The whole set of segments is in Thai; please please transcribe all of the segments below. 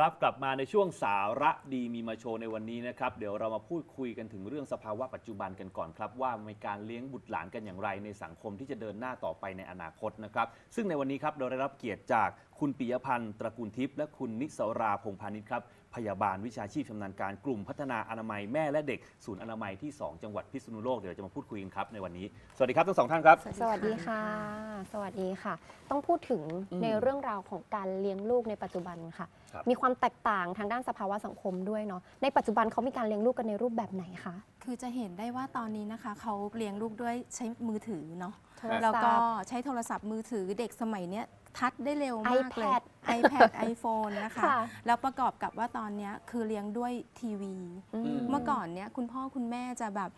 ครับกลับมาในช่วงสาระดีมีมาโชว์ในวันนี้นะครับ เดี๋ยวเรามาพูดคุยกันถึงเรื่องสภาวะปัจจุบันกันก่อนครับ ว่ามีการเลี้ยงบุตรหลานกันอย่างไรในสังคมที่จะเดินหน้าต่อไปในอนาคตนะครับ ซึ่งในวันนี้ครับเราได้รับเกียรติจาก คุณปิยพันธ์ตระกูลทิพย์และคุณนิสราพงษ์พาณิชย์ครับ พยาบาลวิชาชีพชำนาญการกลุ่มพัฒนาอนามัยแม่และเด็กศูนย์อนามัยที่ 2 จังหวัดพิษณุโลก เดี๋ยวเราจะมาพูดคุยกันครับในวันนี้ สวัสดีครับทั้งสองท่านครับ สวัสดีค่ะ สวัสดีค่ะ ต้องพูดถึงอืมในเรื่องราวของการเลี้ยงลูกในปัจจุบันค่ะ ครับ มีความแตกต่างทางด้านสภาวะสังคมด้วยเนาะ ในปัจจุบันเขามีการเลี้ยงลูกกันในรูปแบบไหนคะคือจะเห็นได้ว่าตอนนี้นะคะ เขาเลี้ยงลูกด้วยใช้มือถือเนาะโทรศัพท์แล้วก็ใช้โทรศัพท์มือถือเด็กสมัยเนี้ย ทัดได้เร็วมากเลย iPad iPad iPhone นะคะ ค่ะ แล้วประกอบกับว่าตอนเนี้ยคือเลี้ยงด้วยทีวี อืม เมื่อก่อนเนี้ยคุณพ่อคุณแม่จะแบบ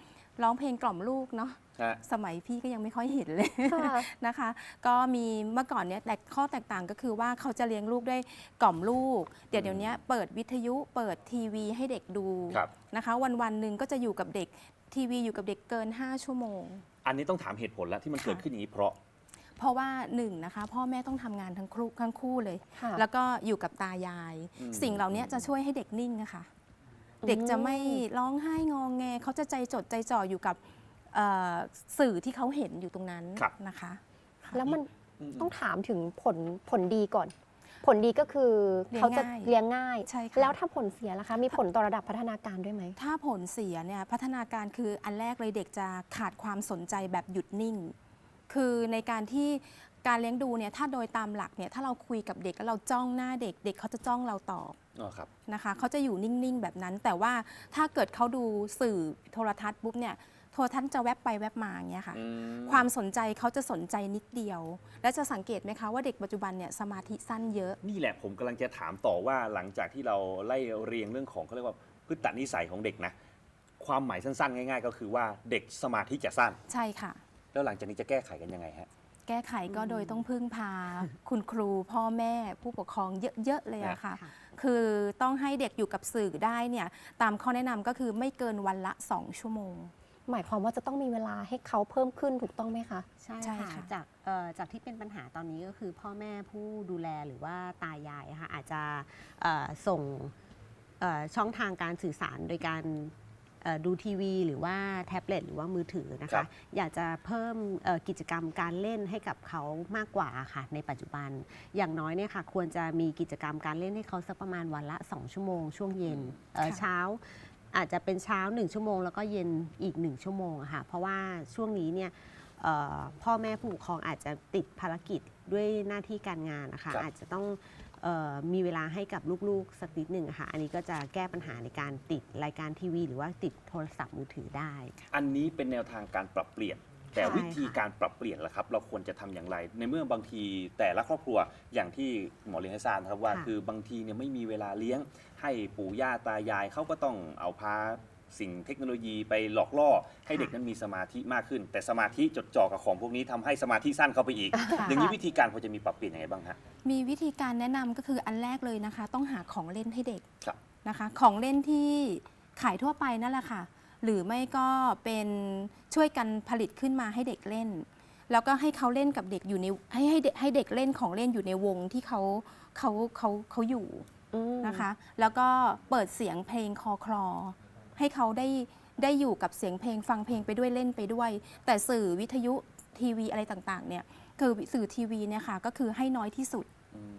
ร้องเพลงกล่อมลูกเนาะ ฮะ สมัยพี่ก็ยังไม่ค่อยเห็นเลย ค่ะ นะคะ ก็มีเมื่อก่อนเนี้ยแต่ข้อแตกต่างก็คือว่าเขาจะเลี้ยงลูกด้วยกล่อมลูก เดี๋ยวเดี๋ยวนี้เปิดวิทยุเปิดทีวีให้เด็กดูครับ นะคะ วันวันๆหนึ่งก็จะอยู่กับเด็กทีวีอยู่กับเด็กเกิน 5 ชั่วโมง อันนี้ต้องถามเหตุผลแล้วที่มันค่ะเกิดขึ้นอย่างนี้เพราะ เพราะว่าหนึ่งนะคะ พ่อแม่ต้องทำงานทั้งครูทั้งคู่เลย ค่ะ แล้วก็อยู่กับตายาย อืม สิ่งเหล่านี้จะช่วยให้เด็กนิ่งนะคะอืมเด็กจะไม่ร้องไห้งองแงเขาจะใจจดใจจ่ออยู่กับเอ่อสื่อที่เขาเห็นอยู่ตรงนั้นครับ นะคะค่ะแล้วมันอืมต้องถามถึงผลผลดีก่อน ผลดีก็คือเลี้ยงเขาจะง่ายเลี้ยงง่าย ใช่ค่ะ แล้วถ้าผลเสียล่ะคะ มีผลต่อระดับพัฒนาการด้วยไหม ถ้าผลเสียเนี่ยพัฒนาการคืออันแรกเลยเด็กจะขาดความสนใจแบบหยุดนิ่ง คือในการที่การเลี้ยงดูเนี่ยถ้าโดยตามหลักเนี่ยถ้าเราคุยกับเด็กแล้วเราจ้องหน้าเด็ก เด็กเขาจะจ้องเราตอบอ๋อครับนะคะเขาจะอยู่นิ่งๆแบบนั้น แต่ว่าถ้าเกิดเขาดูสื่อโทรทัศน์ปุ๊บเนี่ยโทรทัศน์จะแวบไปแวบมาอย่างเงี้ยค่ะ อืมความสนใจเขาจะสนใจนิดเดียว และจะสังเกตไหมคะว่าเด็กปัจจุบันเนี่ยสมาธิสั้นเยอะ นี่แหละผมกำลังจะถามต่อว่าหลังจากที่เราไล่เรียงเรื่องของเขาเรียกว่าพฤตินิสัยของเด็กนะ ความหมายสั้นๆ ง่าย ๆ ก็คือว่าเด็กสมาธิจะสั้น ใช่ค่ะ แล้วหลังจากนี้จะแก้ไขกันยังไงฮะ แก้ไขก็โดยต้องพึ่งพา คุณครูพ่อแม่ผู้ปกครองเยอะๆเลยอะค่ะค่ะ คือต้องให้เด็กอยู่กับสื่อได้เนี่ยตามข้อแนะนำก็คือไม่เกินวันละ 2 ชั่วโมง หมายความว่าจะต้องมีเวลาให้เขาเพิ่มขึ้นถูกต้องไหมคะ ใช่ใช่ค่ะค่ะ จากเอ่อจากที่เป็นปัญหาตอนนี้ก็คือพ่อแม่ผู้ดูแลหรือว่าตายายอะค่ะอาจจะเอ่อส่งเอ่อช่องทางการสื่อสารโดยการเอ่อ ดูทีวี หรือว่าแท็บเล็ตหรือว่ามือถือนะครัคะ บ อยากจะเพิ่มเอ่อกิจกรรมการเล่นให้กับเขามากกว่าค่ะ ในปัจจุบัน อย่างน้อยเนี่ยค่ะ ควรจะมีกิจกรรมการเล่นให้เขาสักประมาณวันละ 2 ชั่วโมง ช่วงเย็นเอ่อค่ะ เช้า อาจจะเป็นเช้า 1 ชั่วโมง แล้วก็เย็นอีก 1 ชั่วโมงอะค่ะ เพราะว่าช่วงนี้เนี่ยเอ่อพ่อแม่ผู้ปกครองอาจจะติดภารกิจด้วยหน้าที่การงานนะคะ ครับอาจจะต้องเออ มีเวลาให้กับลูกๆสักนิดหนึ่งอะค่ะ อันนี้ก็จะแก้ปัญหาในการติดรายการทีวี หรือว่าติดโทรศัพท์มือถือได้ค่ะ อันนี้เป็นแนวทางการปรับเปลี่ยน แต่ใช่วิธีค่ะการปรับเปลี่ยนล่ะครับ เราควรจะทำอย่างไร ในเมื่อบางทีแต่ละครอบครัวอย่างที่หมอเลี้ยงให้ทราบนะครับว่าคือบางทีเนี่ยไม่มีเวลาเลี้ยง ให้ปู่ย่าตายายเขาก็ต้องเอาพา สิ่งเทคโนโลยีไปหลอกล่อให้เด็กนั้นมีสมาธิมากขึ้น แต่สมาธิจดจ่อกับของพวกนี้ทำให้สมาธิสั้นเข้าไปอีกค่ะอย่างนี้วิธีการควรจะมีปรับเปลี่ยนยังไงบ้างฮะ มีวิธีการแนะนำก็คืออันแรกเลยนะคะ ต้องหาของเล่นให้เด็กครับ นะคะ ของเล่นที่ขายทั่วไปนั่นแหละค่ะ หรือไม่ก็เป็นช่วยกันผลิตขึ้นมาให้เด็กเล่น แล้วก็ให้เขาเล่นกับเด็กอยู่ในให้ให้เด็กให้เด็กเล่นของเล่นอยู่ในวงที่เขาเขาเขาเขาอยู่อืมนะคะ แล้วก็เปิดเสียงเพลงคอคลอ ให้เขาได้ได้อยู่กับเสียงเพลงฟังเพลงไปด้วยเล่นไปด้วย แต่สื่อวิทยุทีวีอะไรต่างๆเนี่ยคือสื่อทีวีเนี่ยค่ะก็คือให้น้อยที่สุด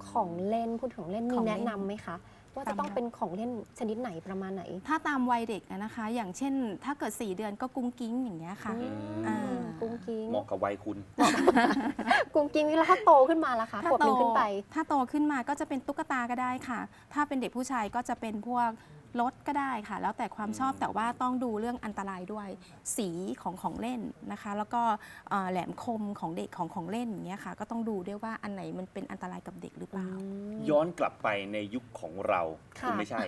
ของเล่นพูดถึงเล่นมีของเล่แนะนนำไหมคะ ว่าจะตามต้องเป็นของเล่นชนิดไหนประมาณไหน ถ้าตามวัยเด็กอะนะคะ อย่างเช่น ถ้าเกิด 4 เดือนก็กุ้งกิ้งอย่างเงี้ยค่ะอืมอ่ากุ้งกิ้งเหมาะกับวัยคุณ กุ้งกิ้งแล้วถ้าโตขึ้นมาล่ะคะขวบหนึ่งขึ้นไป ถ้าโตขึ้นมาก็จะเป็นตุ๊กตาก็ได้ค่ะ ถ้าเป็นเด็กผู้ชายก็จะเป็นพวกรถก็ได้ค่ะ แล้วแต่ความชอบอืมแต่ว่าต้องดูเรื่องอันตรายด้วย สีของของเล่นนะคะ แล้วก็เอ่อแหลมคมของเด็กของของเล่นอย่างเงี้ยค่ะ ก็ต้องดูด้วยว่าอันไหนมันเป็นอันตรายกับเด็กหรือเปล่า ย้อนกลับไปในยุคของเราค่ะคุณไม่ใช่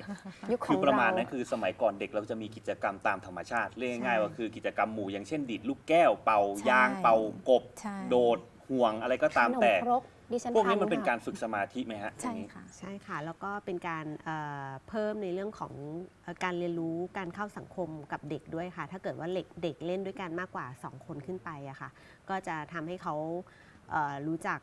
ยุคขคือองประมาณเรานั้นคือสมัยก่อนเด็กเราจะมีกิจกรรมตามธรรมชาติ เรียกง่ายๆใช่ว่าคือกิจกรรมหมู่อย่างเช่นดีดลูกแก้วเป่าใช่ยางเป่ากบ ใช่ โดดห่วงอะไรก็ตามขนมแต่ ครก ดิฉันพวกนี้ทำมันเป็นค่ะการฝึกสมาธิไหมฮะใช่ตรงนี้ค่ะ ใช่ค่ะ แล้วก็เป็นการเอ่อเพิ่มในเรื่องของเอ่อการเรียนรู้การเข้าสังคมกับเด็กด้วยค่ะ ถ้าเกิดว่าเด็กเด็กเล่นด้วยกันมากกว่า 2 คนขึ้นไปอะค่ะ ก็จะทำให้เขาเอ่อรู้จัก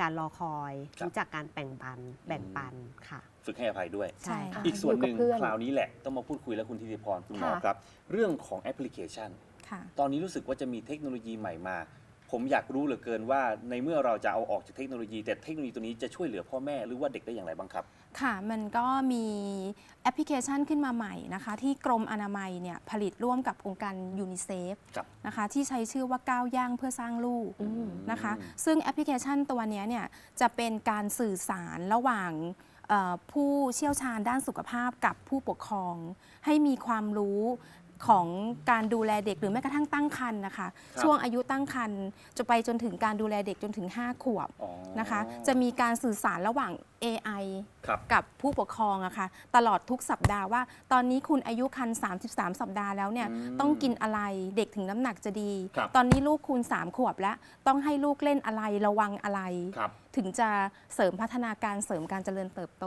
การรอคอย ครับ รู้จักการแบ่งปันแบ่งปันค่ะ ฝึกให้อภัยด้วย ใช่ค่ะ อีกส่วนหนึ่งอยู่กับเพื่อน คราวนี้แหละต้องมาพูดคุยแล้วคุณธิติพรคุณหมอค่ะ ครับ เรื่องของแอปพลิเคชัน ค่ะ ตอนนี้รู้สึกว่าจะมีเทคโนโลยีใหม่มา ผมอยากรู้เหลือเกินว่าในเมื่อเราจะเอาออกจากเทคโนโลยี แต่เทคโนโลยีตัวนี้จะช่วยเหลือพ่อแม่หรือว่าเด็กได้อย่างไรบ้างครับ ค่ะมันก็มีแอปพลิเคชันขึ้นมาใหม่นะคะ ที่กรมอนามัยเนี่ยผลิตร่วมกับองค์การยูนิเซฟครับนะคะที่ใช้ชื่อว่าก้าวย่างเพื่อสร้างลูกอืมนะคะ ซึ่งแอปพลิเคชันตัวเนี้ยเนี่ยจะเป็นการสื่อสารระหว่างเอ่อผู้เชี่ยวชาญด้านสุขภาพกับผู้ปกครอง ให้มีความรู้ ของการดูแลเด็กหรือแม้กระทั่งตั้งครรภ์นะคะครับช่วงอายุตั้งครรภ์จะไปจนถึงการดูแลเด็กจนถึง 5 ขวบอ๋อ นะคะ จะมีการสื่อสารระหว่าง AI ครับ กับผู้ปกครองอะค่ะตลอดทุกสัปดาห์ว่า ตอนนี้คุณอายุคัน 33 สัปดาห์แล้วเนี่ยอืมต้องกินอะไรเด็กถึงน้ำหนักจะดี ครับ ตอนนี้ลูกคุณ 3 ขวบแล้ว ต้องให้ลูกเล่นอะไรระวังอะไร ครับถึงจะเสริมพัฒนาการเสริมการเจริญเติบโต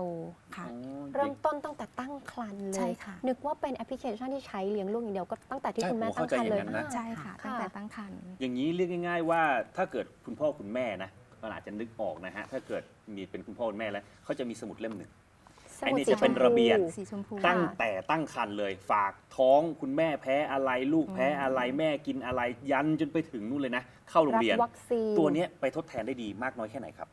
ค่ะ อ๋อเริ่มต้นตั้งแต่ตั้งครรภ์เลย ใช่ค่ะ นึกว่าเป็นแอปพลิเคชันที่ใช้เลี้ยงลูกอย่างเดียวก็ตั้งแต่ที่ใช่คุณแม่ผมตั้เข้างใจครรภ์เลยอย่างนั้นนะใช่ค่ะค่ะตั้งแต่ตั้งครรภ์ อย่างนี้เรียกง่าย ๆ ว่าถ้าเกิดคุณพ่อคุณแม่นะ มันอาจจะนึกออกนะฮะถ้าเกิดมีเป็นคุณพ่อคุณแม่แล้วเขาจะมีสมุดเล่มหนึ่งสไอ้มุดนี่สีจะเป็นชมพูระเบียบสีชมพู ตั้งแต่ตั้งครรภ์เลยฝากท้องคุณแม่แพ้อะไรลูกแพ้อะไรแม่กินอะไรยันจนไปถึงนู่นเลยนะ เข้าโรงรับเรียน วัคซีน ตัวเนี้ยไปทดแทนได้ดีมากน้อยแค่ไหนครับ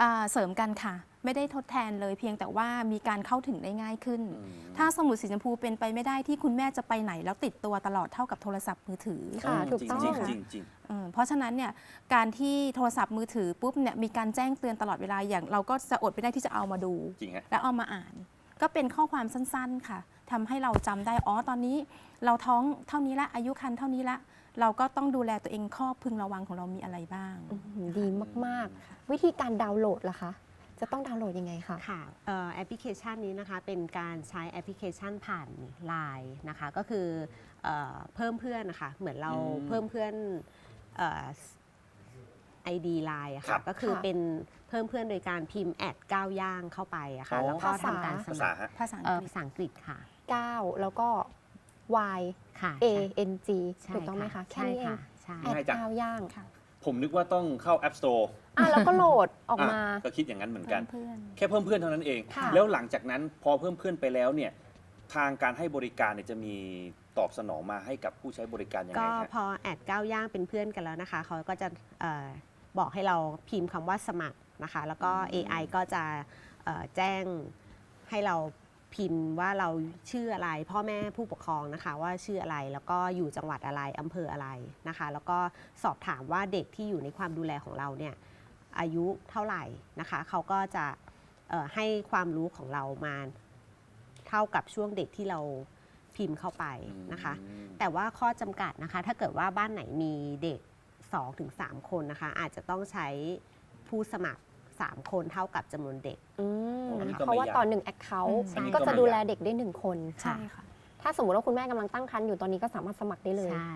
อ่าเสริมกันค่ะ ไม่ได้ทดแทนเลยเพียงแต่ว่ามีการเข้าถึงได้ง่ายขึ้นอืมถ้าสมุดสีชมพูเป็นไปไม่ได้ที่คุณแม่จะไปไหน แล้วติดตัวตลอดเท่ากับโทรศัพท์มือถือ ค่ะอืมถูกต้องจริงๆจริงๆจริง เออเพราะฉะนั้นเนี่ยการที่โทรศัพท์มือถือปุ๊บเนี่ยมีการแจ้งเตือนตลอดเวลาอย่าง เราก็จะอดไม่ได้ที่จะเอามาดูๆจริงฮะ แล้วเอามาอ่าน ก็เป็นข้อความสั้นๆค่ะ ทำให้เราจำได้อ๋อตอนนี้ เราท้องเท่านี้ละอายุคันเท่านี้ละ เราก็ต้องดูแลตัวเองข้อพึงระวังของเรามีอะไรบ้างอื้อหือดีมากๆ วิธีการดาวน์โหลดล่ะคะจะต้องดาวน์โหลดยังไงคะค่ะเอ่อแอปพลิเคชันนี้นะคะเป็นการใช้แอปพลิเคชันผ่านไลน์นะคะก็คือเออเพิ่มเพื่อนนะคะเหมือนเราอืมเพิ่มเพื่อน ไอดีไลน์อะครัค่ะ บ ก็คือค่ะเป็นเพิ่มเพื่อนโดยการพิมพ์แอดก้าวย่างเข้าไปอะค่ะ อ๋อ แล้วก็ทำการสภามัษาครฮะ ภาษาอังเอ่อกฤษภาษาอังกฤษค่ะ9แล้วก็ Y ค่ะ A ใช่ N G ใช่ถูกต้องไหมคะแค่ใช่นี้เองค่ะใช่ แอดง่ายจัง ก้าวย่างค่ะผมนึกว่าต้องเข้า App Store อะแล้วก็โหลดออกมาอะก็คิดอย่างนั้นเหมือนกัน เพื่อน แค่เพิ่มเพื่อนเท่านั้นเอง ค่ะ แล้วหลังจากนั้นพอเพิ่มเพื่อนไปแล้วเนี่ยทางการให้บริการเนี่ยจะมีตอบสนองมาให้กับผู้ใช้บริการยังไงก็ฮะ พอแอดก้าวย่างเป็นเพื่อนกันแล้วนะคะ เขาก็จะเออ บอกให้เราพิมพ์คำว่าสมัครนะคะ แล้วก็อืม AI ก็จะเอ่อแจ้งให้เราพิมพ์ว่าเราชื่ออะไร พ่อแม่ผู้ปกครองนะคะว่าชื่ออะไรแล้วก็อยู่จังหวัดอะไรอำเภออะไรนะคะ แล้วก็สอบถามว่าเด็กที่อยู่ในความดูแลของเราเนี่ยอายุเท่าไหร่นะคะเขาก็จะเอ่อให้ความรู้ของเรามาเท่ากับช่วงเด็กที่เราพิมพ์เข้าไปนะคะอืมแต่ว่าข้อจำกัดนะคะ ถ้าเกิดว่าบ้านไหนมีเด็ก 2-3 คนนะคะ อาจจะต้องใช้ผู้สมัคร 3 คนเท่ากับจำนวนเด็ก อืมอันนี้ก็เพราะว่าไม่ยากต่อหนึ่งแอคเคาท์อืมก็จะดูแลเด็กได้หนึ่งคนๆใช่ค่ะ ถ้าสมมติว่าคุณแม่กำลังตั้งครรภ์อยู่ตอนนี้ก็สามารถสมัครได้เลย ใช่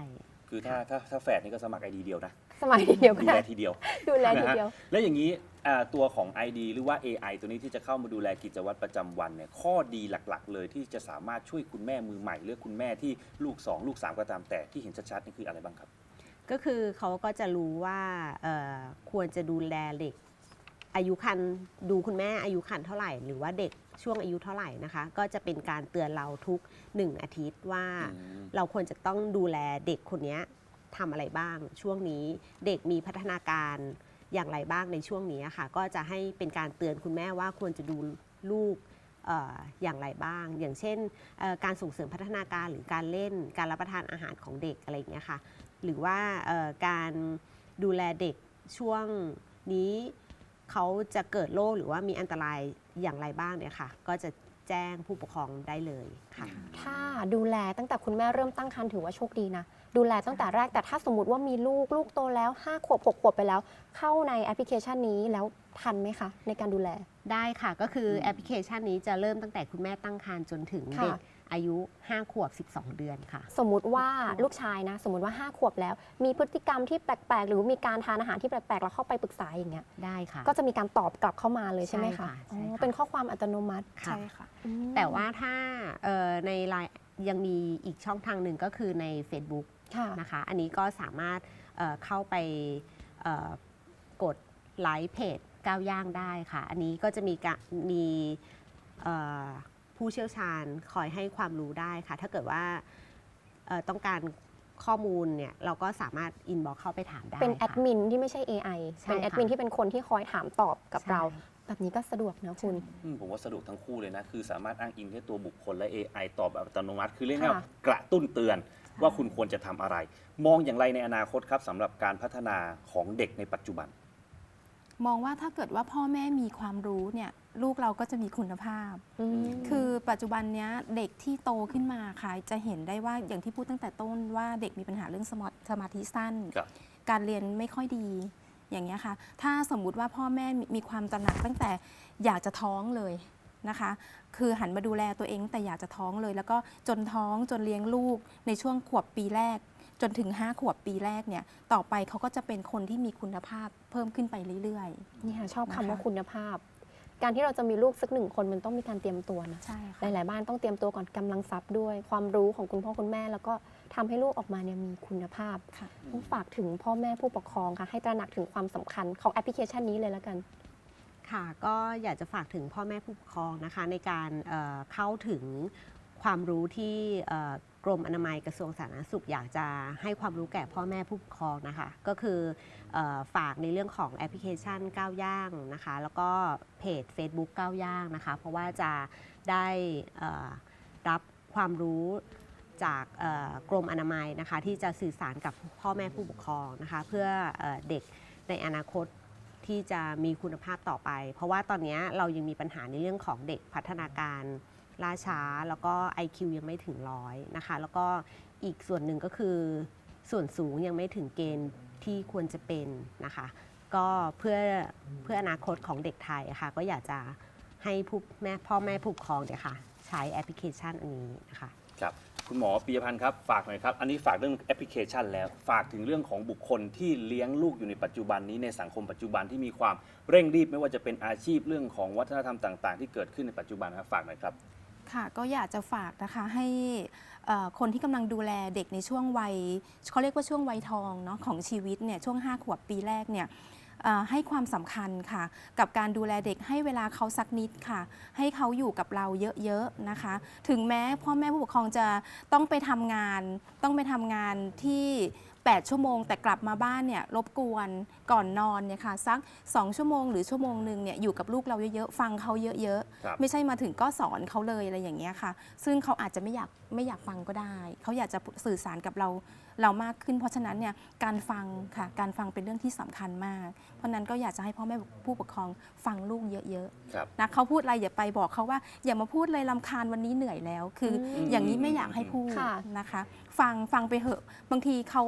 คือถ้าถ้าถ้าแฝดนี่ก็สมัครไอดีเดียวนะสมัครทีเดียวก็ดูได้แลทีเดียว ดูแลทีนะฮะเดียว แล้วอย่างนี้อ่าตัวของ ID หรือว่า AI ตัวนี้ที่จะเข้ามาดูแลกิจวัตรประจำวันเนี่ยข้อดีหลักๆ เลยที่จะสามารถช่วยคุณแม่มือใหม่ หรือคุณแม่ที่ลูก 2 ลูก 3 ก็ตามแต่ที่เห็นชัดๆนี่คืออะไรบ้างครับ ก็คือเขาก็จะรู้ว่าควรจะดูแลเด็ก อายุคันดูคุณแม่อายุคันเท่าไหร่ หรือว่าเด็กช่วงอายุเท่าไหร่นะคะ ก็จะเป็นการเตือนเราทุกหนึ่งอาทิตย์ว่าเราควรจะต้องดูแลเด็กคนนี้ทำอะไรบ้าง ช่วงนี้เด็กมีพัฒนาการอย่างไรบ้างในช่วงนี้ค่ะ ก็จะให้เป็นการเตือนคุณแม่ว่าควรจะดูลูกอย่างไรบ้าง อย่างเช่น การส่งเสริมพัฒนาการหรือการเล่น การรับประทานอาหารของเด็กอะไรอย่างเงี้ยค่ะ หรือว่าเอ่อการดูแลเด็กช่วงนี้เขาจะเกิดโรคหรือว่ามีอันตรายอย่างไรบ้างเนี่ยค่ะ ก็จะแจ้งผู้ปกครองได้เลยค่ะ ถ้าดูแลตั้งแต่คุณแม่เริ่มตั้งครรภ์ถือว่าโชคดีนะ ดูแลตั้งแต่แรกแต่ถ้าสมมติว่ามีลูกลูกโตแล้ว5ขวบ6ขวบไปแล้ว เข้าในแอปพลิเคชันนี้แล้วทันไหมคะ ในการดูแลได้ค่ะก็คืออมแอปพลิเคชันนี้จะเริ่มตั้งแต่คุณแม่ตั้งครรภ์จนถึงค่ะเด็ก อายุ 5 ขวบ 12 เดือนค่ะ สมมุติว่าลูกชายนะ สมมติว่า 5 ขวบแล้ว มีพฤติกรรมที่แปลกๆ หรือมีการทานอาหารที่แปลกๆ แล้วเข้าไปปรึกษาอย่างเงี้ยได้ค่ะ ก็จะมีการตอบกลับเข้ามาเลยใช่ไหมใช่คะค่ะอ๋ใช่อค่ะเป็นข้อความอัตโนมัติค่ะใช่ค่ะอืมแต่ว่าถ้าเอ่อในไลน์ยังมีอีกช่องทางหนึ่งก็คือใน Facebook ค่ะนะคะ อันนี้ก็สามารถเอ่อเข้าไปเอ่อกดไลค์เพจก้าวย่างได้ค่ะ อันนี้ก็จะมีกะมีเอ่อ ผู้เชี่ยวชาญคอยให้ความรู้ได้ค่ะ ถ้าเกิดว่าเอ่อต้องการข้อมูลเนี่ยเราก็สามารถอินบ็อกเข้าไปถามได้ เป็นแอดค่ะมินที่ไม่ใช่ AI ใช่เป็นแอดมินที่เป็นคนที่คอยถามตอบกับใช่เรา แบบนี้ก็สะดวกนะคุณอืมผมว่าสะดวกทั้งคู่เลยนะ คือสามารถอ้างอิงแค่ตัวบุคคลและ AI ตอบแบบอัตโนมัติ คือเรียกง่ายๆค่ะว่ากระตุ้นเตือนว่าคุณควรจะทำอะไร มองอย่างไรในอนาคตครับสำหรับการพัฒนาของเด็กในปัจจุบัน มองว่าถ้าเกิดว่าพ่อแม่มีความรู้เนี่ย ลูกเราก็จะมีคุณภาพอืมคือปัจจุบันเนี้ยเด็กที่โตขึ้นมาค่ะจะเห็นได้ว่าอย่างที่พูดตั้งแต่ต้นว่าเด็กมีปัญหาเรื่องสมอสมาธิสั้น ครับการเรียนไม่ค่อยดีอย่างเงี้ยค่ะ ถ้าสมมุติว่าพ่อแม่มีมีความตระหนักตั้งแต่อยากจะท้องเลยนะคะ คือหันมาดูแลตัวเองตั้งแต่อยากจะท้องเลย แล้วก็จนท้องจนเลี้ยงลูกในช่วงขวบปีแรก จนถึง 5 ขวบปีแรกเนี่ย ต่อไปเขาก็จะเป็นคนที่มีคุณภาพเพิ่มขึ้นไปเรื่อยนี่ค่ะชอบคำนะคะว่าคุณภาพ การที่เราจะมีลูกสักหนึ่งคนมันต้องมีการเตรียมตัวนะๆใช่หค่ะลาย ๆ บ้านต้องเตรียมตัวก่อนกำลังทรัพย์ด้วย ความรู้ของคุณพ่อคุณแม่ แล้วก็ทำให้ลูกออกมาเนี่ยมีคุณภาพค่ะ ต้องฝากถึงพ่อแม่ผู้ปกครองค่ะให้ตระหนักถึงความสำคัญของแอปพลิเคชันนี้เลยแล้วกัน ค่ะก็อยากจะฝากถึงพ่อแม่ผู้ปกครองนะคะในการเอ่อเข้าถึง ความรู้ที่กรมอนามัยกระทรวงสาธารณสุขอยากจะให้ความรู้แก่พ่อแม่ผู้ปกครองนะคะ ก็คืออฝากในเรื่องของแอปพลิเคชันก้าวย่างนะคะ แล้วก็เพจ Facebook ก้าวย่างนะคะ เพราะว่าจะได้รับความรู้จากกรมอนามัยนะคะ ที่จะสื่อสารกับพ่อแม่ผู้ปกครองนะคะ เพื่อเอ่อเด็กในอนาคตที่จะมีคุณภาพต่อไป เพราะว่าตอนนี้เรายังมีปัญหาในเรื่องของเด็กพัฒนาการ ล่าช้าแล้วก็ IQ ยังไม่ถึงร้อยนะคะ แล้วก็อีกส่วนหนึ่งก็คือส่วนสูงยังไม่ถึงเกณฑ์ที่ควรจะเป็นนะคะ ก็เพื่อเพื่ออนาคตของเด็กไทยะค่ะ ก็อยากจะให้ผู้แม่พ่อแม่ผู้ปกครองเนี่ยค่ะ ใช้แอปพลิเคชันอันนี้นะคะครับคุณหมอปียพันธ์ครับ ฝากหน่อยครับ อันนี้ฝากเรื่องแอปพลิเคชันแล้ว ฝากถึงเรื่องของบุคคลที่เลี้ยงลูกอยู่ในปัจจุบันนี้ในสังคมปัจจุบันที่มีความเร่งรีบไม่ว่าจะเป็นอาชีพเรื่องของวัฒนธรรมต่าง ๆ ที่เกิดขึ้นในปัจจุบันครับฝากหน่อยครับ ค่ะก็อยากจะฝากนะคะให้เอ่อคนที่กำลังดูแลเด็กในช่วงวัยเขาเรียกว่าช่วงวัยทองเนาะของชีวิตเนี่ยช่วง 5 ขวบปีแรกเนี่ยเอ่อให้ความสำคัญค่ะ กับการดูแลเด็กให้เวลาเขาสักนิดค่ะ ให้เขาอยู่กับเราเยอะๆนะคะ ถึงแม้พ่อแม่ผู้ปกครองจะต้องไปทำงาน ต้องไปทำงานที่ 8 ชั่วโมง แต่กลับมาบ้านเนี่ยรบกวนก่อนนอนเนี่ยค่ะสัก 2 ชั่วโมงหรือชั่วโมงหนึ่งเนี่ยอยู่กับลูกเราเยอะๆ ฟังเขาเยอะครับๆไม่ใช่มาถึงก็สอนเขาเลยอะไรอย่างเงี้ยค่ะ ซึ่งเขาอาจจะไม่อยากไม่อยากฟังก็ได้ เขาอยากจะสื่อสารกับเรา เรามากขึ้น เพราะฉะนั้นเนี่ยการฟังค่ะการฟังเป็นเรื่องที่สำคัญมาก เพราะฉะนั้นก็อยากจะให้พ่อแม่ผู้ปกครองฟังลูกเยอะครับๆนะเขาพูดอะไรอย่าไปบอกเขาว่า อย่ามาพูดเลยลำคาญวันนี้เหนื่อยแล้ว คืออมอย่างนี้ไม่อยากให้พูดค่ะนะคะ ฟังฟังไปเหอะ บางทีเขา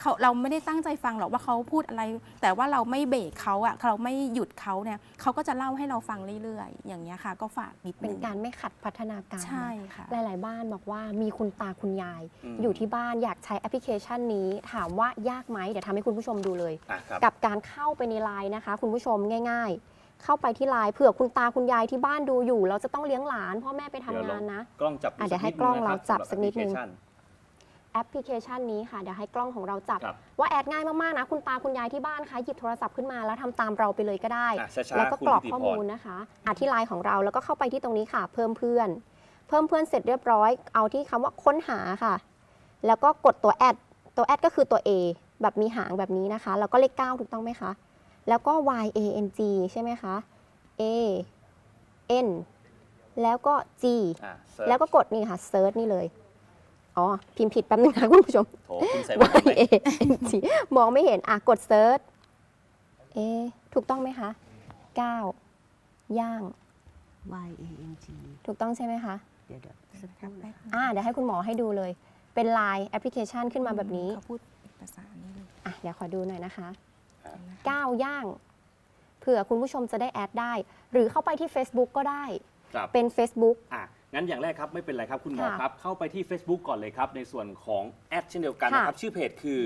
เขาเราไม่ได้ตั้งใจฟังหรอกว่าเขาพูดอะไร แต่ว่าเราไม่เบรกเขาอะเราไม่หยุดเขาเนี่ยเขาก็จะเล่าให้เราฟังเรื่อยๆ อย่างเงี้ยค่ะ ก็ฝากนิดเป็นนึงการไม่ขัดพัฒนาการใช่ค่ะหลาย ๆ บ้านบอกว่ามีคุณตาคุณยายอืมอยู่ที่บ้านอยากใช้แอปพลิเคชันนี้ถามว่ายากไหมเดี๋ยวทำให้คุณผู้ชมดูเลย อะครับ กับการเข้าไปในไลน์นะคะ คุณผู้ชมง่าย ๆ เข้าไปที่ไลน์เผื่อคุณตาคุณยายที่บ้านดูอยู่ เราจะต้องเลี้ยงหลานพ่อแม่ไปทำเดี๋ยวลงาองนนะ กล้องจับอะเดี๋ยวให้สักล้องนิดเรานะคจับำหสักนิดนึงแอปพลิเคชัแอปพลิเคชันนี้ค่ะเดี๋ยวให้กล้องของเราจับ ครับว่าแอดง่ายมากๆนะ คุณตาคุณยายที่บ้านคะหยิบโทรศัพท์ขึ้นมาแล้วทำตามเราไปเลยก็ได้ อะช้าๆแล้วก็คุณกรอกธิติข้อพมูลนะคะอะที่ไลน์ของเราแล้วก็เข้าไปที่ตรงนี้ค่ะ เพิ่มเพื่อน เพิ่มเพื่อนเสร็จเรียบร้อย เอาที่คำว่าค้นหาค่ะ แล้วก็กดตัวแอดตัวแอดก็คือตัว A แบบมีหางแบบนี้นะคะ แล้วก็เลข 9 ถูกต้องไหมคะ แล้วก็ Y A N G ใช่ไหมคะ A N แล้วก็ G อะ search แล้วก็กดนี่ค่ะเซิร์ชนี่เลย อ๋อ พิมพ์ผิดแป๊บนึงนะคุณผู้ชม โถคุณใส่แว่น Y ทำไม A N G มองไม่เห็น อะ กดเซิร์ชเอะถูกต้องไหมคะ9ย่าง Y A N G ถูกต้องใช่ไหมคะ เดี๋ยวเดี๋ยวสักครู่นะคะอ่าเดี๋ยวให้คุณหมอให้ดูเลย เป็นไลน์แอปพลิเคชันขึ้นมาแบบนี้เขาพูดภาษานี้เลยอะเดี๋ยวขอดูหน่อยนะคะนะคะ9ย่างเผื่อคุณผู้ชมจะได้แอดได้ หรือเข้าไปที่ Facebook ก็ได้ ครับเป็น Facebook อะงั้นอย่างแรกครับไม่เป็นไรครับคุณหมอค่ะครับ เข้าไปที่ Facebook ก่อนเลยครับ ในส่วนของแอดเช่นเดียวกันค่ะนะครับ ชื่อเพจคือ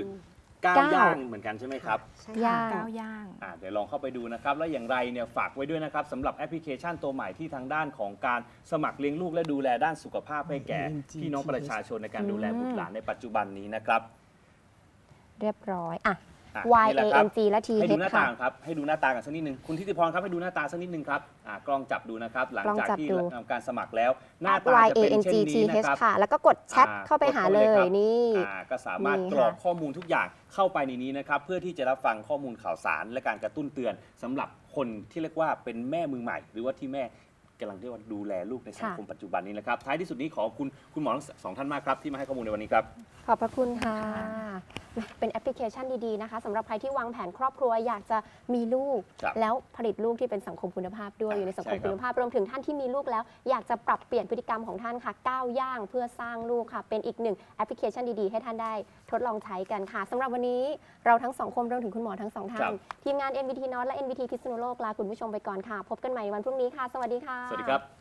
ก้าวก้าว ย่างเหมือนกันใช่ไหมครับ ใช่ย่าค่ะงก้าวย่าง อะเดี๋ยวลองเข้าไปดูนะครับ แล้วอย่างไรเนี่ยฝากไว้ด้วยนะครับสำหรับแอปพลิเคชันตัวใหม่ที่ทางด้านของการสมัครเลี้ยงลูกและดูแลด้านสุขภาพให้แก่พี่น้องประชาชนในการดูแลบุตรหลานในปัจจุบันนี้นะครับ เรียบร้อย อะ อะ Y นี่แห A ละครับ N G และ T ให้ดู H หน้าค่ะตาครับ ให้ดูหน้าตากันสักนิดหนึ่งคุณทิติพรครับให้ดูหน้าตาสักนิดหนึ่งครับอ่ากล้องจับดูนะครับ หลังกล้องจากจับที่ดู ทำการสมัครแล้ว หน้า at ตา Y จะ A เป็น N เช่ G น T นี้นะ H ครับ ค่ะ แล้วก็กดแชทอ่าเข้าไปหากดเลเข้าไปเลยยครับ นี่ อ่าก็สามารถนี่กรอกค่ะข้อมูลทุกอย่างเข้าไปในนี้นะครับ เพื่อที่จะรับฟังข้อมูลข่าวสาร และการกระตุ้นเตือนสำหรับคนที่เรียกว่าเป็นแม่มือใหม่ หรือว่าที่แม่กำลังเรียกว่าดูแลลูกในสังคมปัจจุบันนี้นะครับท้ายที่สุดนี้ขอบคุณคุณหมอทั้งสองท่านมากครับที่มาให้ข้อมูลในวันนี้ครับ ขอบพระคุณค่ะ เป็นแอปพลิเคชันดีๆนะคะสำหรับใครที่วางแผนครอบครัวอยากจะมีลูก ครับแล้วผลิตลูกที่เป็นสังคมคุณภาพด้วยอ่าอยู่ในสังคมใช่ครับ คุณภาพรวมถึงท่านที่มีลูกแล้ว อยากจะปรับเปลี่ยนพฤติกรรมของท่านค่ะก้าวย่างเพื่อสร้างลูกค่ะ เป็นอีกหนึ่งแอปพลิเคชันดีๆ ให้ท่านได้ทดลองใช้กันค่ะสำหรับวันนี้เราทั้งสองคนรวมถึงคุณหมอทั้งสองท่าครันบทีมงาน NVT North และ NVT พิษณุโลกลาคุณผู้ชมไปก่อนค่ะ พบกันใหม่วันพรุ่งนี้ค่ะ สวัสดีค่ะ สวัสดีครับ